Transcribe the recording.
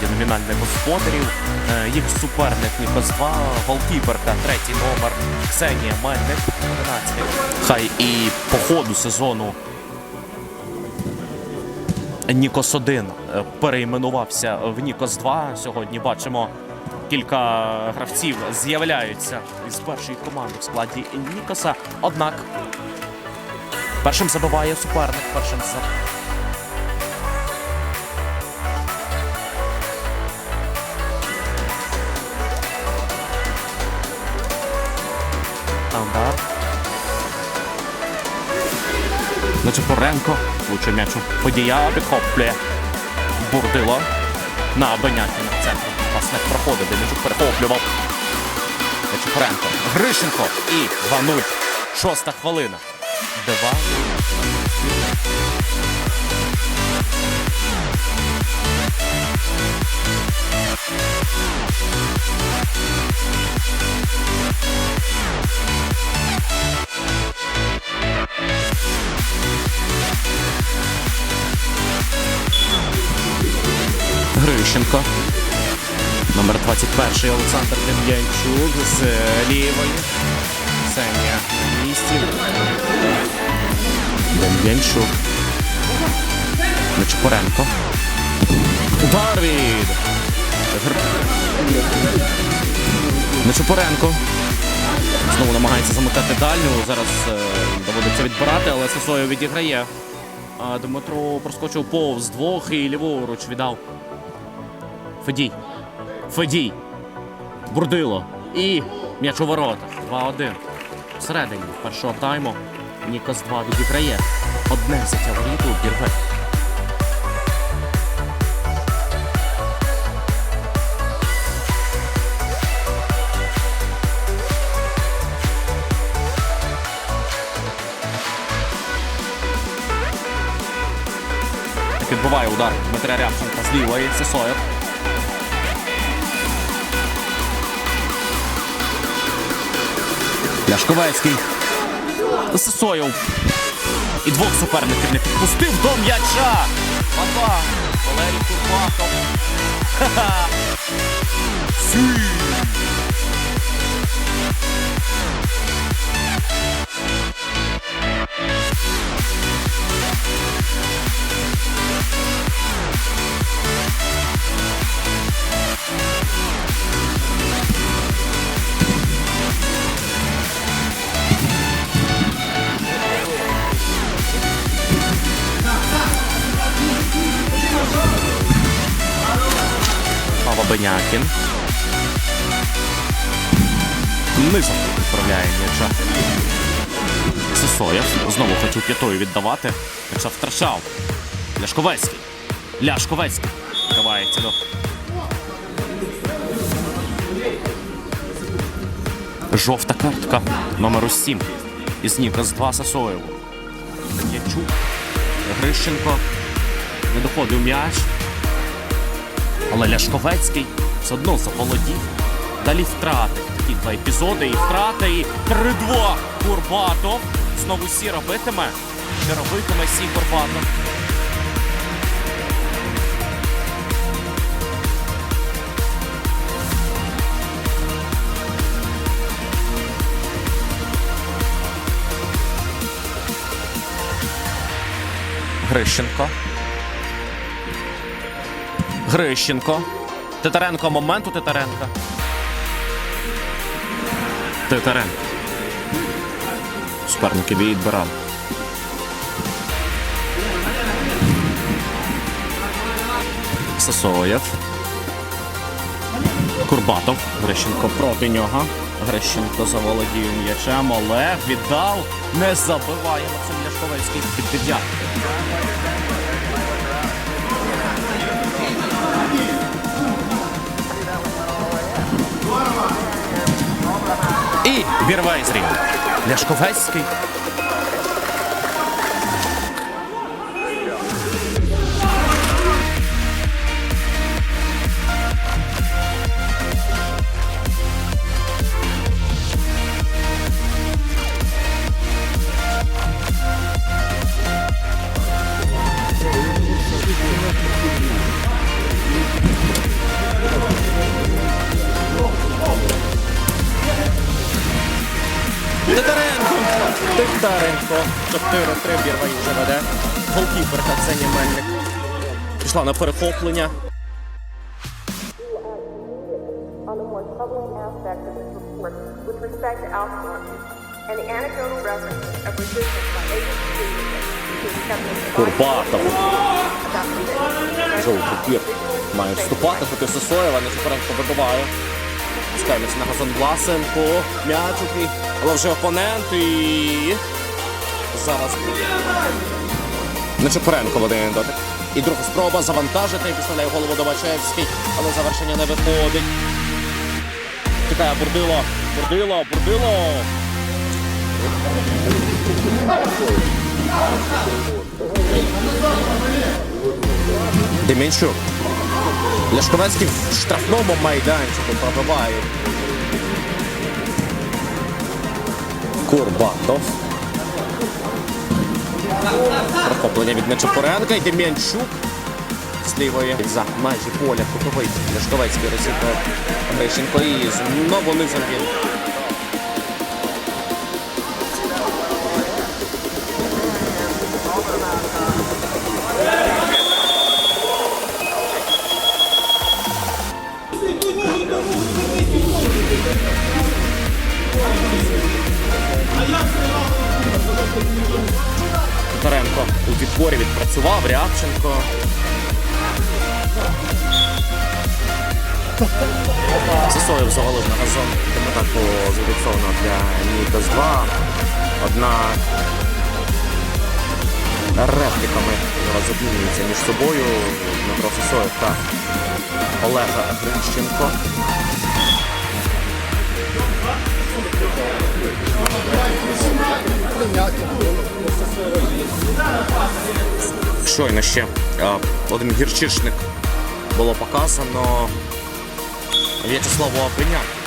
складі номінальних господарів. Е, Їх суперник Нікос 2, голкіперка, третій номер Ксенія Мельник, 11. Хай і по ходу сезону Нікос 1 е, перейменувався в Нікос 2. Сьогодні бачимо кілька гравців з'являються із першої команди в складі Нікоса. Однак першим забиває суперник, першим за Удар. Нечепоренко. Влучує м'яч у подія, підхоплює. Бурдило. На Бенякіна в центрі. Пас не проходить, Демічук перехоплював. Нечепоренко. Гришенко. І 2-0. Шоста хвилина. Два. Грищенко. Номер 21 Олександр Дем'янчук з лівої. Ксенія на місці. Дем'янчук. Нечепоренко. Удар від. Знову намагається замикати дальню. Зараз е, доводиться відбирати, але Сосою відіграє. Дмитро проскочив повз двох і ліворуч віддав. Федій. Федій. Бурдило. І м'яч у воротах. 2-1. Всередині першого тайму Нікос 2 відіграє. Одне воріт у Бірве. Відбуває удар Дмитря Рябченка з лівої. Сесоєв. Ляшковецький. Сисоєв. І двох суперників не підпустив до м'яча. Папа. Валерій Курбатов. Ха-ха. Сі. Бенякін. Низом відправляє м'яча. Сесоєв. Знову хотів п'ятою віддавати. М'яча втрачав. Ляшковецький. Ляшковецький. Тривається до. Жовта картка номеру 7. Із Нікас 2 Сасоєву. М'ячук. Грищенко. Не доходив м'яч. Але Ляшковецький все одно заволодів. Далі втрати. Такі два епізоди і втрати. І 3-2. Курбатов. Знову сі робитиме. Чи робитиме сі Курбатов? Грищенко. Грищенко. Титаренко моменту Титаренка. Титаренко. Суперники відбирав. Сосоєв. Курбатов. Грищенко проти нього. Грищенко заволодів м'ячем. Олег віддав. Не забиває Максим Ляшковецький під дев'ятку. І Вірвайзрі. Ляшковецький. Тихтаренко. 4-3 Бірвай вже веде. Голкіперка Ксенія Мельник. Пішла на перехоплення. Курбатов. Жовтий має вступати, проти Сосоєва, Нечепоренко вибиває. Пускаємося на газон Власенко. М'яч який, але вже опонент і зараз. Нечепоренко в один дотик. І друга спроба завантажити, підставляє голову Добачевський, але завершення не виходить. Тікає Бурдило. Бурдило, Бурдило. Демінчук. Ляшковецький в штрафному майданчику пробиває. Курбатов. Прохоплення від Нечапоренка і Дем'янчук з лівої за межі поля кутовий. Ляшковецький розіграє Грищенко і знову низом він. Таренко у відборі відпрацював, Рябченко. Сосоєв завалив на газон. Дематаку зафіксовано для Нікос 2. Однак репліками зараз між собою Дмитро Сосоєв та Олега Грищенко. Щойно ще е, один гірчишник було показано В'ячеславу Апеняк.